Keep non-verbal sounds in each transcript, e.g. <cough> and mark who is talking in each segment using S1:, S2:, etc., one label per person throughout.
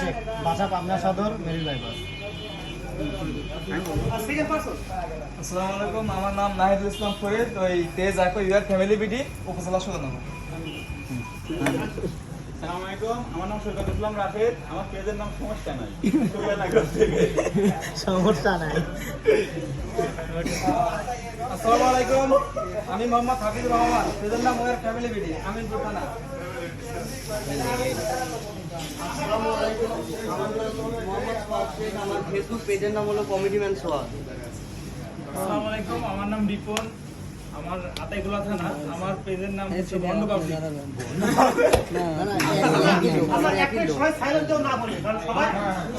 S1: শেখ বাসা পাবনা সদর বাইপাস
S2: আসসালামু আলাইকুম, আমার নাম নাহিদুল ইসলাম ফরিদ, ওই তেজ আকো ইউআর ফ্যামিলি বিডি, উপজেলা সদর
S3: আলাইকুম। আমার নাম সৈকত ইসলাম রাশেদ। আমার পেজের নাম সমস্যা নাই। <laughs>
S1: সমস্যা নাই।
S2: আসসালামু আলাইকুম। আমি মোহাম্মদ হাফিজুর রহমান। পেজের নাম ওয়ার ফ্যামিলি বিডি। আমি
S4: আমার ফেসবুক পেজের নাম হলো কমেডি ম্যান সোহাগ
S3: আসসালামু আলাইকুম। আমার নাম রিপন আমার থানা আমার পেজের নাম হচ্ছে বন্ড কাউন্টি
S5: আমরা এক মিনিট সবাই silent না বলি, কারণ সবাই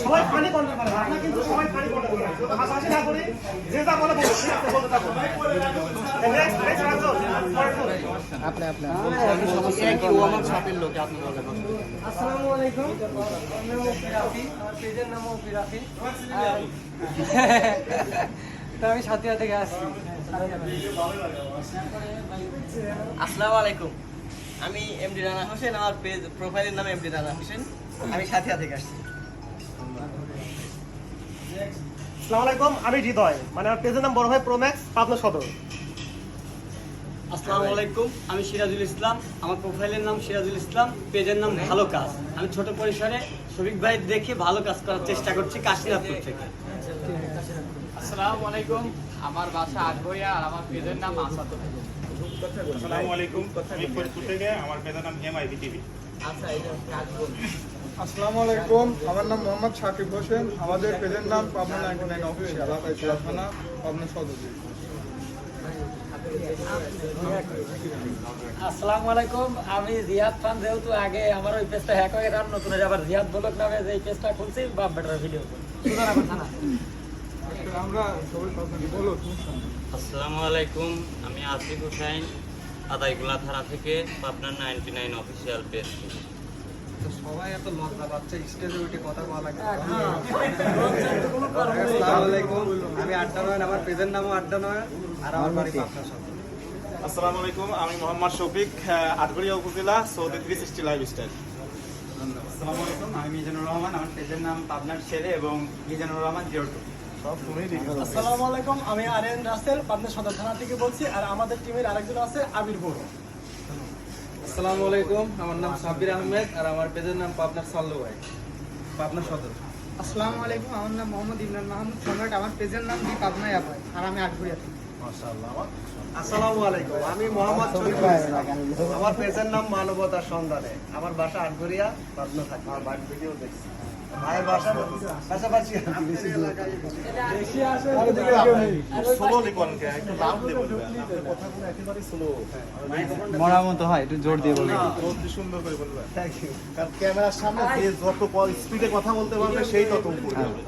S5: সবাই funny content করে, আমরা কিন্তু সবাই funny content করি না। না করি, যে যা বলে বলুক, ঠিক বলতে থাকুন। Next, next, আরেকজন, আরেকজন।
S1: আপনি আপনি
S4: একই ও আমার ছাপের লোক আপনি। বলেন
S2: আসসালামু আলাইকুম। আমি ওপি রাফি আমার পেজের নাম ওপি রাফি <laughs> তো আমি সাতিয়া থেকে আসছি।
S4: আসসালামু আলাইকুম। আমি এমডি রানা হোসেন আমার পেজ প্রোফাইলের নাম এমডি রানা হোসেন। আমি সাথিয়া থেকে আসছি
S5: আসসালামু আলাইকুম, আমি হৃদয়। মানে আমার পেজের নাম বড় ভাই প্রোম্যাক্স পাবনা সদর।
S6: আসসালামু আলাইকুম আমি সিরাজুল ইসলাম। আমার প্রোফাইলের নাম সিরাজুল ইসলাম পেজের নাম ভালো কাজ। আমি ছোট পরিসরে শফিক ভাই দেখে ভালো কাজ করার চেষ্টা করছি কাশীনাথপুর থেকে।
S7: আসসালামু আলাইকুম আমার বাসা আটঘরিয়া আর আমার পেজের নাম আসাদ
S3: আসসালামু আলাইকুম আমি ফরিদপুর থেকে আমার পেজের নাম এমআই টিভি
S2: আসসালামু আলাইকুম আমার নাম মোহাম্মদ সাকিব হোসেন। আমাদের পেজের নাম পাবনা নাইনটি নাইন অফিসিয়াল থানা পাবনা সদর।
S7: আসসালামু আলাইকুম আমি জিয়াদ খান যেহেতু আগে আমার ওই পেজটা হ্যাক হয়ে গেছে নতুন আবার জিয়াদ ব্লগ নামে যে পেজটা খুলছি বাপ বেটার ভিডিও
S2: সবাই
S6: আসসালামু আলাইকুম আমি আসিফ হুসাইন আদাইগুলা থানা থেকে পাবনার নাইনটি নাইন অফিসিয়াল পেজ।
S2: তো সবাই এত লজ্জা পাচ্ছে স্টেজে উঠে কথা বলা লাগে। আসসালামু আলাইকুম আমি আড্ডা নয় আমার পেজের নামও আড্ডা নয় আর আমার বাড়ি পাবনা সদর।
S3: আসসালামু আলাইকুম আমি মোহাম্মদ শফিক আটঘরিয়া উপজেলা Saudi three sixty lifestyle.
S8: আসসালামু আলাইকুম আমি মিজানুর রহমান আমার পেজের নাম পাবনার ছেলে এবং মিজানুর রহমান জিরো টু।
S5: আসসালামু আলাইকুম আমি আরিয়ান রাসেল পাবনা সদর থানা থেকে বলছি আর আমাদের টিমের আরেকজন আছে আবির বড়।
S2: আসসালামু আলাইকুম আমার নাম সাব্বির আহমেদ আর আমার পেজের নাম পাবনার সাল্লু ভাই পাবনা সদর।
S1: আসসালামু আলাইকুম আমার নাম মোহাম্মদ ইমরান মাহমুদ সম্রাট আমার পেজের নাম দি পাবনা আপাই আর আমি আটঘরিয়া থেকে।
S5: আসসালামু আলাইকুম। আমি মোহাম্মদ আমার পেজের নাম মানবতার সন্ধানে। আমার বাসা আটঘরিয়া পাবনা থাকে। আমার বাড়ির ভিডিও দেখছি। ভাইয়ের বাসা পাশাপাশি বেশি দূরে।
S3: স্লো লিখনকে একটু লাভ দিয়ে বলবেন। আপনার কথাগুলো একেবারে স্লো
S1: মরার মতো হয় একটু জোর দিয়ে বলি
S3: অতি সুন্দর করে বলবেন। কারণ ক্যামেরার সামনে যত স্পিডে কথা বলতে পারবে সেই তত উপরে। যাবে